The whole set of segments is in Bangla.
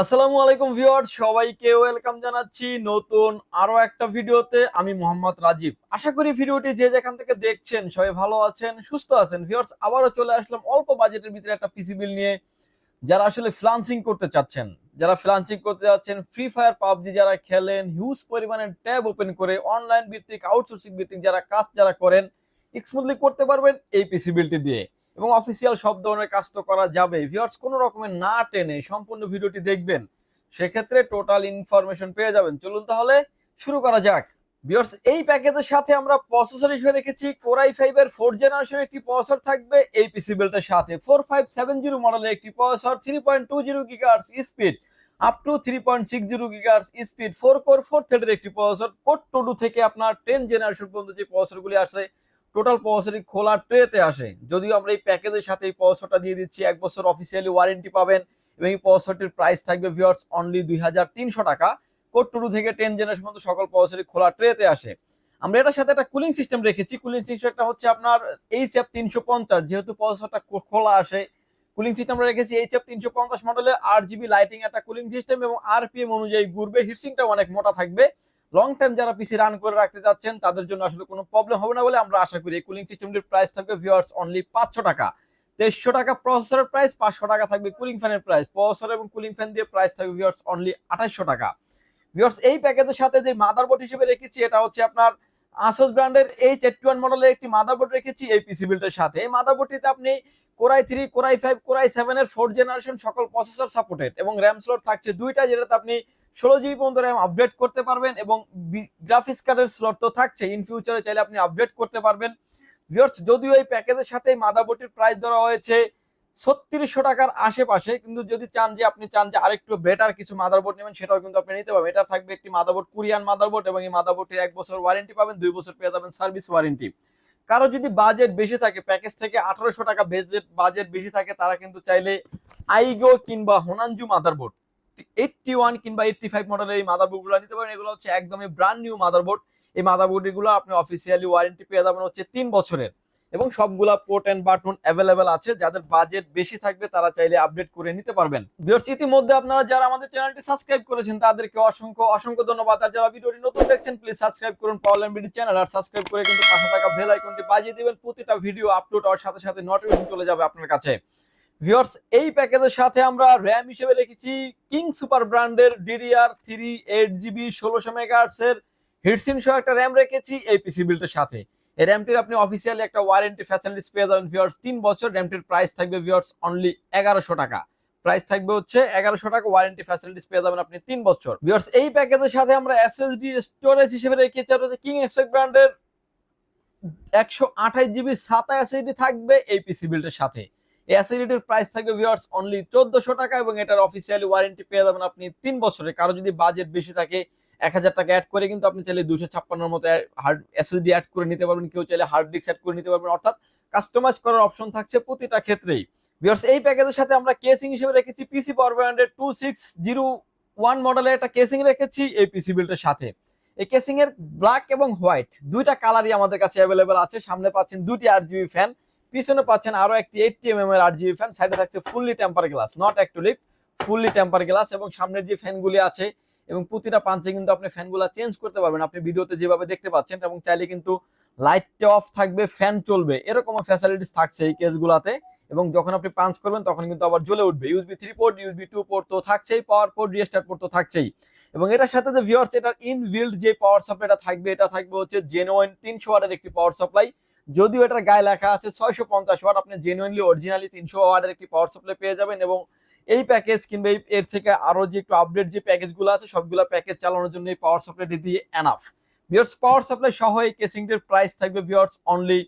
আসসালামু আলাইকুম ভিউয়ার সবাইকে ওয়েলকাম জানাচ্ছি নতুন আরও একটা ভিডিওতে। আমি মোহাম্মদ রাজীব। আশা করি ভিডিওটি যে যেখান থেকে দেখছেন সবাই ভালো আছেন, সুস্থ আছেন। ভিউয়ার্স, আবারও চলে আসলাম অল্প বাজেটের ভিতরে একটা পিসি বিল নিয়ে। যারা আসলে ফ্লান্সিং করতে চাচ্ছেন, যারা ফ্লান্সিং করতে যাচ্ছেন ফ্রি ফায়ার পাবজি যারা খেলেন হিউজ পরিমাণে ট্যাব ওপেন করে অনলাইন ভিত্তিক আউটসোর্সিং ভিত্তিক যারা কাজ যারা করেন স্মুথলি করতে পারবেন এই পিসি বিলটি দিয়ে। এবং অফিসিয়াল সব ধরনের কাজ তো করা যাবে। ভিউয়ার্স কোনো রকমের না টেনে সম্পূর্ণ ভিডিওটি দেখবেন, সেক্ষেত্রে টোটাল ইনফরমেশন পেয়ে যাবেন। চলুন তাহলে শুরু করা যাক। ভিউয়ার্স এই প্যাকেজের সাথে আমরা প্রসেসর হিসেবে রেখেছি। কোরাই ফাইভ এর ফোর জেনারেশন একটি প্রসেসর থাকবে এই পিসি বিলটার সাথে। ফোর ফাইভ সেভেন জিরো মডেলের একটি processor three point two zero gigahertz speed up to three point six zero gigahertz speed four core four থ্রেডের একটি প্রসেসর কোড টু থেকে আপনার টেন জেনারেশন পর্যন্ত যে প্রসেসরগুলি আসে টোটাল প্রসেসরই খোলা ট্রেতে আসে। যদিও আমরা এই প্যাকেজের সাথে এই প্রসেসরটা দিয়ে দিচ্ছি, এক বছর অফিসিয়ালি ওয়ারেন্টি পাবেন এবং এই প্রসেসরটির প্রাইস থাকবে ভিউয়ার্স অনলি দুই হাজার তিনশো টাকা। কোড টু থেকে টেন জেনারেশন পর্যন্ত সকল প্রসেসরই খোলা ট্রেতে আসে। আমরা এটার সাথে একটা কুলিং সিস্টেম রেখেছি। কুলিং সিস্টেমটা হচ্ছে আপনার এইচ এফ তিনশো পঞ্চাশ, যেহেতু প্রসেসরটা খোলা আসে কুলিং সিস্টেম আমরা রেখেছি এইচ এফ তিনশো পঞ্চাশ মডেলের আট জিবি লাইটিং একটা কুলিং সিস্টেম এবং আরপিএম অনুযায়ী ঘুরবে হিটসিংটা অনেক মোটা থাকবে। লং টাইম যারা পিসি রান করে রাখতে যাচ্ছেন, তাদের জন্য আসলে কোনো প্রবলেম হবে না বলে আমরা আশা করি। এই কুলিং সিস্টেমটির প্রাইস থাকবে ভিউয়ার্স অনলি পাঁচশো টাকা। তেইশশো টাকা প্রসেসরের প্রাইস পাঁচশো টাকা থাকবে কুলিং ফ্যানের প্রাইস প্রসেসর এবং কুলিং ফ্যান দিয়ে প্রাইস থাকবে ভিউয়ার্স অনলি আঠাশশো টাকা। ভিউয়ার্স এই প্যাকেজের সাথে যে মাদার মাদারবোর্ড হিসেবে রেখেছি, এটা হচ্ছে আপনার আসোস ব্র্যান্ডের এইচ এইটটি ওয়ান মডেলের একটি মাদার মাদারবোর্ড রেখেছি এই পিসি বিল্ডের সাথে। এই মাদার মাদারবোর্ডটিতে আপনি core i three core i five core i seven এর ফোর্থ জেনারেশন সকল প্রসেসর সাপোর্টেড এবং র্যাম স্লট থাকছে দুইটা, যেটাতে আপনি ষোলো জিবি পর্যন্ত র্যাম আপডেট করতে পারবেন এবং গ্রাফিক্স কার্ডের স্লট তো থাকছে ইন ফিউচারে চাইলে আপনি আপডেট করতে পারবেন। ভিউয়ার্স যদিও এই প্যাকেজের সাথে মাদারবোর্ডটির প্রাইস ধরা হয়েছে ছত্রিশশো টাকার আশেপাশে, কিন্তু যদি চান যে আপনি চান যে আরেকটু বেটার কিছু মাদারবোর্ড নেবেন, সেটাও কিন্তু আপনি নিতে পারবেন। এটা থাকবে একটি মাদারবোর্ড, কোরিয়ান মাদারবোর্ড এবং এই মাদারবোর্ডটির এক বছর ওয়ারেন্টি পাবেন, দুই বছর পেয়ে যাবেন সার্ভিস ওয়ারেন্টি কারও যদি বাজেট বেশি থাকে প্যাকেজ থেকে আঠারোশো টাকা বাজেট বাজেট বেশি থাকে, তারা কিন্তু চাইলে আইগো কিংবা হোনানজু মাদারবোর্ড এইটটি ওয়ান কিংবা এইটটি ফাইভ মডেলের এই মাদারবোর্ডগুলো নিতে পারেন। এগুলো হচ্ছে একদমই ব্র্যান্ড নিউ মাদারবোর্ড এই মাদারবোর্ডগুলো আপনি অফিসিয়ালি ওয়ারেন্টি পেয়ে যাবেন হচ্ছে তিন বছরের। এবং পোর্ট এন্ড বাটন অ্যাভেলেবেল আছে। যাদের বাজেট বেশি থাকবে, তারা চাইলে আপডেট করে নিতে পারবেন। ইতিমধ্যে আপনারা যারা আমাদের চ্যানেলটি সাবস্ক্রাইব করেছেন, তাদেরকে অসংখ্য অসংখ্য ধন্যবাদ। আর যারা ভিডিওটি নতুন দেখছেন প্লিজ সাবস্ক্রাইব করুন পাওয়ার বিডি চ্যানেল আর সাবস্ক্রাইব করে কিন্তু পাশে থাকা বেল আইকনটি বাজিয়ে দিবেন। প্রতিটা ভিডিও আপলোড হওয়ার সাথে সাথে নোটিফিকেশন চলে যাবে আপনার কাছে। ভিউয়ার্স, এই প্যাকেজের সাথে আমরা র্যাম হিসেবে রেখেছি কিং সুপার ব্র্যান্ডের ডিডিআর থ্রি এইট জিবি ষোলোশো মেগাহার্টস এর হিটসিন সহ একটা র্যাম রেখেছি এই পিসি বিল্ডের সাথে। এই র্যামটির আপনি অফিসিয়ালি একটা ওয়ারেন্টি ফ্যাসিলিটিস পেয়ে যাবেন ভিউয়ার্স। তিন বছর র্যামটির প্রাইস থাকবে ভিউয়ার্স অনলি এগারোশো টাকা। প্রাইস থাকবে হচ্ছে এগারোশো টাকা ওয়ারেন্টি ফ্যাসিলিটিস পেয়ে যাবেন আপনি তিন বছর। ভিউয়ার্স, এই প্যাকেজের সাথে আমরা এসএসডি স্টোরেজ হিসেবে রেখেছি হচ্ছে কিং এক্সপেক্ট ব্র্যান্ডের একশো আঠাশ জিবি সাতা এসএসডি থাকবে এই পিসি বিল্ডের সাথে। এই এসএসডির প্রাইস থাকবে ভিউয়ার্স অনলি চোদ্দশো টাকা এবং এটার অফিসিয়ালি ওয়ারেন্টি পেয়ে যাবেন আপনি তিন বছরে। কারও যদি বাজেট বেশি থাকে, এক হাজার টাকা অ্যাড করে কিন্তু আপনি চাইলে দুশো ছাপ্পান্নর মতো হার্ড এসএসডি অ্যাড করে নিতে পারবেন। কেউ চাইলে হার্ড ডিস্ক অ্যাড করে নিতে পারবেন। অর্থাৎ কাস্টমাইজ করার অপশন থাকছে প্রতিটা ক্ষেত্রেই। ভিউয়ার্স এই প্যাকেজের সাথে আমরা কেসিং হিসেবে রেখেছি পিসি পাওয়ার ব্র্যান্ডের টু সিক্স জিরো ওয়ান মডেলের একটা কেসিং রেখেছি এই পিসি বিল্ডের সাথে। এই কেসিং এর ব্ল্যাক এবং হোয়াইট দুইটা কালারই আমাদের কাছে অ্যাভেলেবেল আছে। সামনে পাচ্ছেন দুটি আট জিবি ফ্যান পিছনে পাচ্ছেন আরও একটি এইটটি এম এম এর আট জিবি ফ্যান সাইডে থাকছে ফুললি টেম্পার গ্লাস নট একটু ফুললি টেম্পার গ্লাস এবং সামনের যে ফ্যানগুলি আছে এবং প্রতিটা পাঞ্চে কিন্তু আপনি ফ্যানগুলো চেঞ্জ করতে পারবেন। আপনি ভিডিওতে যেভাবে দেখতে পাচ্ছেন এবং চাইলে কিন্তু লাইটটা অফ থাকবে ফ্যান চলবে, এরকমও ফ্যাসিলিটিস থাকছে এই কেসগুলোতে এবং যখন আপনি পাঞ্চ করবেন তখন কিন্তু আবার জ্বলে উঠবে। USB three port USB two port তো থাকছেই পাওয়ার পোর্ট রিস্টার্ট পোর্ট তো থাকছেই। এবং এটার সাথে যে ভিউয়ার্স এটার ইনবিল্ড যে পাওয়ার সাপ্লাইটা থাকবে, এটা থাকবে হচ্ছে জেনুইন তিনশো ওয়াটের একটি পাওয়ার সাপ্লাই যদিও এটার গায়ে লেখা আছে ছয়শো পঞ্চাশ ওয়াট, আপনি জেনুইনলি অরিজিনালি তিনশো ওয়ার্ডের একটি পাওয়ার সাপ্লাই পেয়ে যাবেন এবং এই প্যাকেজ কিংবা এর থেকে আরও যে একটু আপডেট যে প্যাকেজগুলো আছে, সবগুলো প্যাকেজ চালানোর জন্য এই পাওয়ার সাপ্লাইটি দিয়ে অ্যানাফ ভিওর্স পাওয়ার সাপ্লাই সহ এই কেসিংটির প্রাইস থাকবে ভিওর্স অনলি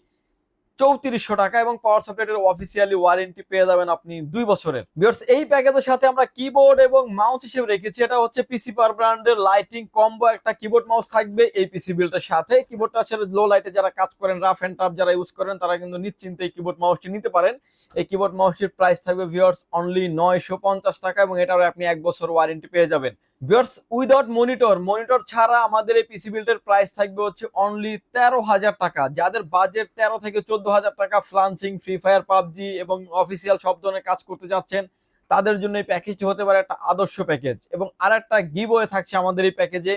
চৌত্রিশশো টাকা এবং পাওয়ার সাপ্লাইটের অফিসিয়ালি ওয়ারেন্টি পেয়ে যাবেন আপনি দুই বছরের। ভিউয়ার্স এই প্যাকেজের সাথে আমরা কিবোর্ড এবং মাউস হিসেবে রেখেছি। এটা হচ্ছে পিসি পার ব্র্যান্ডের লাইটিং কম্বো একটা কিবোর্ড মাউস থাকবে এই পিসি বিলটার সাথে। কিবোর্ডটা আসলে লো লাইটে যারা কাজ করেন রাফ অ্যান্ড টাফ যারা ইউজ করেন, তারা কিন্তু নিশ্চিন্তে এই কিবোর্ড মাউসটি নিতে পারেন। এই কিবোর্ড মাউসটির প্রাইস থাকবে ভিউয়ার্স অনলি নয়শো পঞ্চাশ টাকা এবং এটারও আপনি এক বছর ওয়ারেন্টি পেয়ে যাবেন। ভিউয়ার্স, উইদাউট মনিটর মনিটর ছাড়া আমাদের এই পিসি বিল্ডের প্রাইস থাকবে হচ্ছে অনলি তেরো হাজার টাকা। যাদের বাজেট তেরো থেকে চোদ্দ হাজার টাকা ফ্লান্সিং ফ্রি ফায়ার পাবজি এবং অফিসিয়াল সব ধরনের কাজ করতে যাচ্ছেন, তাদের জন্য এই প্যাকেজটি হতে পারে একটা আদর্শ প্যাকেজ এবং আর একটা গিভওয়ে থাকছে আমাদের এই প্যাকেজে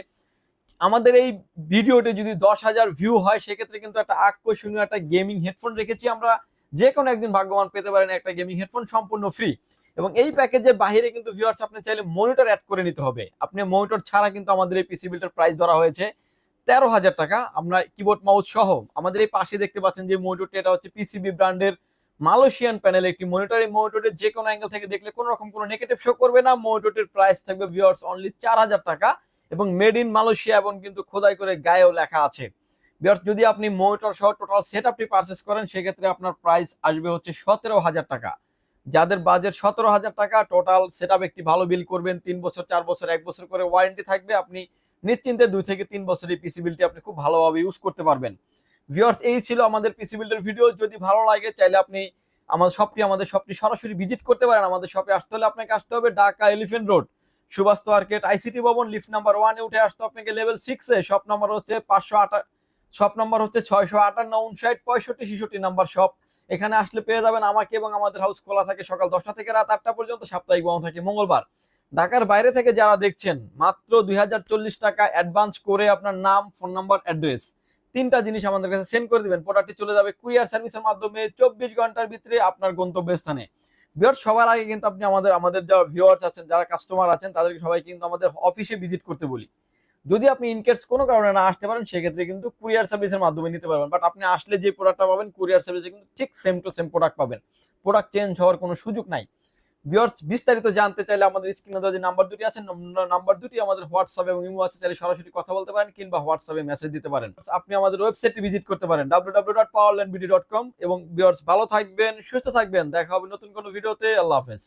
আমাদের এই ভিডিওতে যদি দশ হাজার ভিউ হয়, সেক্ষেত্রে কিন্তু একটা আকর্ষণীয় একটা গেমিং হেডফোন রেখেছি আমরা। যে কোনো একদিন ভাগ্যবান পেতে পারেন একটা গেমিং হেডফোন সম্পূর্ণ ফ্রি এবং এই প্যাকেজের বাইরে কিন্তু ভিউয়ার্স আপনি চাইলে মনিটর অ্যাড করে নিতে হবে। আপনি মনিটর ছাড়া কিন্তু আমাদের এই পিসি বিল্ডের প্রাইস ধরা হয়েছে তেরো হাজার টাকা। আমরা কিবোর্ড মাউস সহ আমাদের এই পাশে দেখতে পাচ্ছেন যে মনিটরটি এটা হচ্ছে পিসিবি ব্র্যান্ডের মালয়েশিয়ান প্যানেল একটি মনিটর এই মনিটরের যে কোনো অ্যাঙ্গেল থেকে দেখলে কোনো রকম কোনো নেগেটিভ শো করবে না। মনিটরটির প্রাইস থাকবে ভিউয়ার্স অনলি চার হাজার টাকা এবং মেড ইন মালয়েশিয়া এবং কিন্তু খোদাই করে গায়েও লেখা আছে। ভিউয়ার্স যদি আপনি মনিটর সহ টোটাল সেট আপটি পারচেস করেন, সেক্ষেত্রে আপনার প্রাইস আসবে হচ্ছে সতেরো হাজার টাকা। যাদের বাজেট সতেরো হাজার টাকা টোটাল সেট একটি ভালো বিল করবেন। তিন বছর, চার বছর, এক বছর করে ওয়ারেন্টি থাকবে। আপনি নিশ্চিন্তে দুই থেকে তিন বছর এই পিসি বিলটি আপনি খুব ভালোভাবে ইউজ করতে পারবেন। ভিউয়ার্স এই ছিল আমাদের পিসি ভিডিও যদি ভালো লাগে, চাইলে আপনি আমাদের শপটি আমাদের শপটি সরাসরি ভিজিট করতে পারেন। আমাদের শপে আসতে হলে আপনাকে আসতে হবে Dhaka elephant road Subhash market ICT ভবন, লিফট নাম্বার ওয়ানে উঠে আসতে আপনাকে লেভেল সিক্সে শপ নাম্বার হচ্ছে পাঁচশো আটা শপ নাম্বার হচ্ছে ছয়শো আটান্ন, উনষাট, পঁয়ষট্টি, ছেষট্টি নাম্বার শপ এখানে আসলে পেয়ে যাবেন আমাকে এবং আমাদের হাউস খোলা থাকে সকাল দশটা থেকে রাত আটটা পর্যন্ত, সাপ্তাহিক বন্ধ থাকে মঙ্গলবার। ঢাকার বাইরে থেকে যারা দেখছেন, মাত্র দুই টাকা অ্যাডভান্স করে আপনার নাম ফোন নাম্বার অ্যাড্রেস তিনটা জিনিস আমাদের কাছে সেন্ড করে দিবেন। প্রোডাক্টটি চলে যাবে কুরিয়ার সার্ভিসের মাধ্যমে চব্বিশ ঘণ্টার ভিতরে আপনার গন্তব্যস্থানে। ভিওর সবার আগে কিন্তু আপনি আমাদের আমাদের যারা ভিউয়ার্স আছেন, যারা কাস্টমার আছেন, তাদেরকে সবাই কিন্তু আমাদের অফিসে ভিজিট করতে বলি। যদি আপনি ইনকেস কোনো কারণে না আসতে পারেন, সেক্ষেত্রে কিন্তু কুরিয়ার সার্ভিসের মাধ্যমে নিতে পারবেন। বাট আপনি আসলে যে প্রোডাক্টটা পাবেন কুরিয়ার সার্ভিসে কিন্তু ঠিক সেম টু সেম প্রোডাক্ট পাবেন। প্রোডাক্ট চেঞ্জ হওয়ার কোনো সুযোগ নাই। ভিউয়ার্স বিস্তারিত জানতে চাইলে আমাদের স্ক্রিনে দেওয়া যে নাম্বার দুটি আছে নাম্বার দুটি আমাদের হোয়াটসঅ্যাপ এবং ইমো আছে, চাইলে সরাসরি কথা বলতে পারেন কিংবা হোয়াটসঅ্যাপে মেসেজ দিতে পারেন। আপনি আমাদের ওয়েবসাইটটি ভিজিট করতে পারেন, www.powerlandbd.com এবং ভিউয়ার্স ভালো থাকবেন, সুস্থ থাকবেন। দেখা হবে নতুন কোনো ভিডিওতে আল্লাহ হাফেজ।